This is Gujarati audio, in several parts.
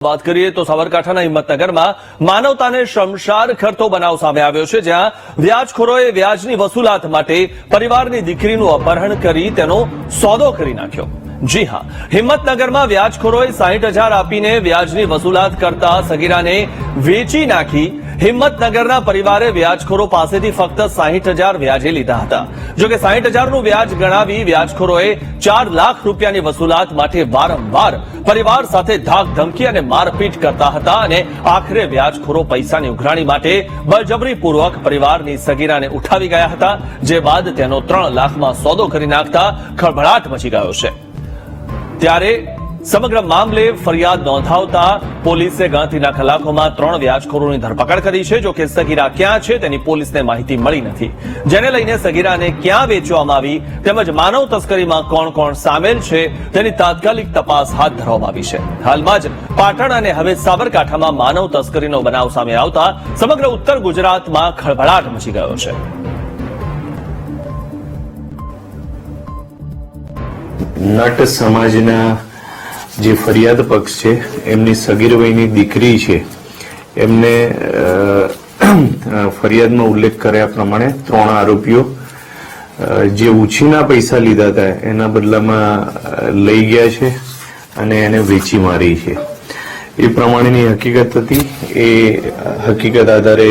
વાત કરીએ તો સાબરકાંઠાના હિંમતનગરમાં માનવતાને શમશાર ખરતો બનાવ સામે આવ્યો છે, જ્યાં વ્યાજખોરોએ વ્યાજની વસૂલાત માટે પરિવારની દીકરીનું અપહરણ કરી તેનો સોદો કરી નાખ્યો. જી હા, હિંમતનગરમાં વ્યાજખોરોએ સાહીઠ હજાર આપીને વ્યાજની વસૂલાત કરતા સગીરાને વેચી નાખી હિંમતનગરના પરિવારે વ્યાજખોરો પાસેથી ફક્ત સાહીઠ હજાર વ્યાજે લીધા હતા. જોકે સાહીઠ હજારનું વ્યાજ ગણાવી વ્યાજખોરોએ ચાર લાખ રૂપિયાની વસૂલાત માટે વારંવાર પરિવાર સાથે ધાક ધમકી અને મારપીટ કરતા હતા અને આખરે વ્યાજખોરો પૈસાની ઉઘરાણી માટે બળજબરીપૂર્વક પરિવારની સગીરાને ઉઠાવી ગયા હતા, જે બાદ તેનો ત્રણ લાખમાં સોદો કરી નાખતા ખળભળાટ મચી ગયો છે. ત્યારે સમગ્ર મામલે ફરિયાદ નોંધાવતા પોલીસે ગણતરીના કલાકોમાં ત્રણ વ્યાજખોરોની ધરપકડ કરી છે. જોકે સગીરા ક્યાં છે તેની પોલીસને માહિતી મળી નથી. જેને લઈને સગીરાને ક્યાં વેચવામાં આવી તેમજ માનવ તસ્કરીમાં કોણ કોણ સામેલ છે તેની તાત્કાલિક તપાસ હાથ ધરવામાં આવી છે. હાલમાં જ પાટણ અને હવે સાબરકાંઠામાં માનવ તસ્કરીનો બનાવ સામે આવતા સમગ્ર ઉત્તર ગુજરાતમાં ખળભળાટ મચી ગયો છે. નટ સમાજના જે ફરિયાદ પક્ષ છે, એમની સગીર વયની દીકરી છે, એમને ફરિયાદમાં ઉલ્લેખ કર્યા પ્રમાણે ત્રણ આરોપીઓ જે ઉછીના પૈસા લીધા હતા, એના બદલામાં લઈ ગયા છે અને એને વેચી મારી છે. એ પ્રમાણેની હકીકત હતી. એ હકીકત આધારે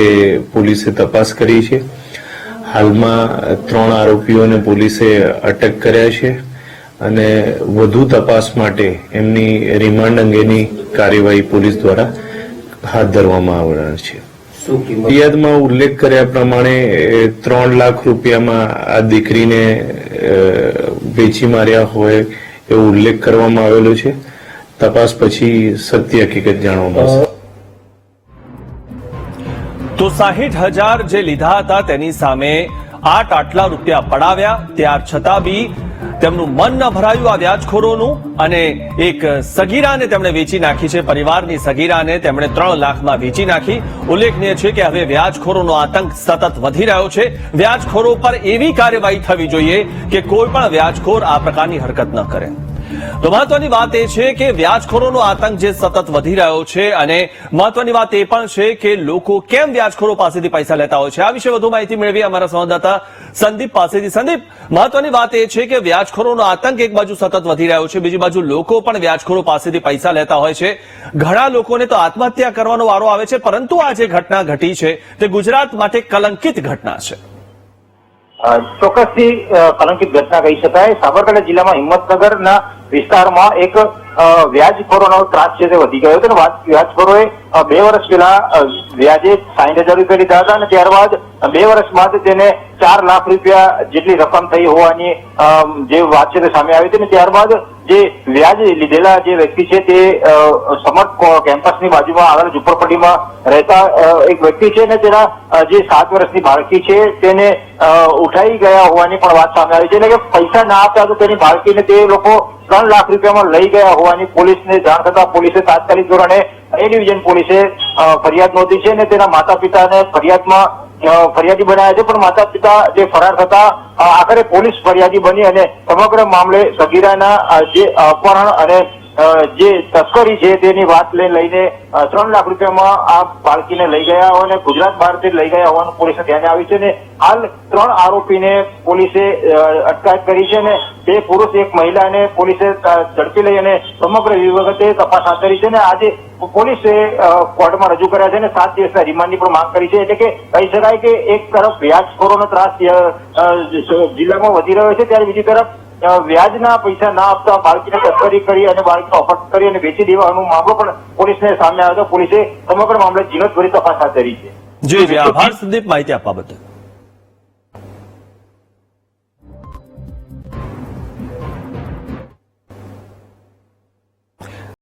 પોલીસે તપાસ કરી છે. હાલમાં ત્રણ આરોપીઓને પોલીસે અટક કર્યા છે. અને વધુ તપાસ માટે એમની રિમાન્ડ અંગેની કાર્યવાહી પોલીસ દ્વારા હાથ ધરવામાં આવનાર છે. ફરિયાદમાં ઉલ્લેખ કર્યા પ્રમાણે ત્રણ લાખ રૂપિયામાં આ દીકરીને વેચી માર્યા હોય એવો ઉલ્લેખ કરવામાં આવેલો છે. તપાસ પછી સત્ય હકીકત જાણવા મળશે. તો સાહીઠ હજાર જે લીધા હતા તેની સામે આઠ આટલા રૂપિયા પડાવ્યા ત્યાર છતાં બી તેમનું મન ન ભરાયું આ વ્યાજખોરોનું અને એક સગીરાને તેમણે વેચી નાખી છે, પરિવારની સગીરાને તેમણે ત્રણ લાખમાં વેચી નાખી. ઉલ્લેખનીય છે કે હવે વ્યાજખોરોનો આતંક સતત વધી રહ્યો છે. વ્યાજખોરો પર એવી કાર્યવાહી થવી જોઈએ કે કોઈ પણ વ્યાજખોર આ પ્રકારની હરકત ન કરે. તો મહત્વની વાત એ છે કે વ્યાજખોરોનો આતંક જે સતત વધી રહ્યો છે અને મહત્વની વાત એ પણ છે કે લોકો કેમ વ્યાજખોરો પાસેથી પૈસા લેતા હોય છે? આ વિશે વધુ માહિતી મેળવી અમારા સંવાદદાતા સંદીપ પાસેથી. સંદીપ, મહત્વની વાત એ છે કે વ્યાજખોરોનો આતંક એક બાજુ સતત વધી રહ્યો છે, બીજી બાજુ લોકો પણ વ્યાજખોરો પાસેથી પૈસા લેતા હોય છે. ઘણા લોકોને તો આત્મહત્યા કરવાનો વારો આવે છે, પરંતુ આ જે ઘટના ઘટી છે તે ગુજરાત માટે કલંકિત ઘટના છે. ચોક્કસથી કલંકિત ઘટના કહી શકાય. સાબરકાંઠા જિલ્લામાં હિંમતનગરના વિસ્તારમાં એક વ્યાજખોરોનો ત્રાસ છે તે વધી ગયો હતો. અને વ્યાજખોરોએ બે વર્ષ પહેલા વ્યાજે સાઈઠ હજાર રૂપિયા લીધા હતા અને ત્યારબાદ બે વર્ષ બાદ તેને ચાર લાખ રૂપિયા જેટલી રકમ થઈ હોવાની જે વાત છે તે સામે આવી હતી અને ત્યારબાદ જે વ્યાજ લીધેલા જે વ્યક્તિ છે તે સમર્થ કેમ્પસની બાજુમાં આવેલા ઝુંપડપટ્ટીમાં રહેતા એક વ્યક્તિ છે ને તેના જે સાત વર્ષની બાળકી છે તેને ઉઠાઈ ગયા હોવાની પણ વાત સામે આવી છે. એટલે કે પૈસા ના આપ્યા તો તેની બાળકીને તે લોકો ત્રણ લાખ રૂપિયામાં લઈ ગયા હોવાની પોલીસને જાણ થતા પોલીસે તાત્કાલિક ધોરણે એ ડિવિઝન પોલીસે ફરિયાદ નોંધી છે અને તેના માતા પિતાને ફરિયાદમાં ફરિયાદી બનાવ્યા છે, પણ માતા પિતા જે ફરાર થતા આખરે પોલીસ ફરિયાદી બની અને સમગ્ર મામલે સગીરાના જે અપહરણ અને જે તસ્કરી છે તેની વાત લઈ લઈને ત્રણ લાખ રૂપિયામાં આ બાળકીને લઈ ગયા અને ગુજરાત બહારથી લઈ ગયા હોવાનું પોલીસે ધ્યાને આવ્યું છે અને હાલ ત્રણ આરોપીને પોલીસે અટકાયત કરી છે અને બે પુરુષ, એક મહિલાને પોલીસે ઝડપી લઈ અને સમગ્ર વિગતે તપાસ હાથ ધરી છે અને આજે પોલીસે કોર્ટમાં રજૂ કર્યા છે અને સાત દિવસના રિમાન્ડની પણ માંગ કરી છે. એટલે કે કહી શકાય કે એક તરફ વ્યાજખોરોનો ત્રાસ જિલ્લામાં વધી રહ્યો છે, ત્યારે બીજી તરફ વ્યાજના પૈસા ના આપતા બાળકીને તસ્કરી કરી અને બાળકીને અપહરણ કરી અને વેચી દેવાનો મામલો પણ પોલીસને સામે આવ્યો હતો. પોલીસે સમગ્ર મામલે ઝીણવટભરી તપાસ હાથ ધરી છે. જી. આભાર, સંદીપ, માહિતી આપવા બદલ.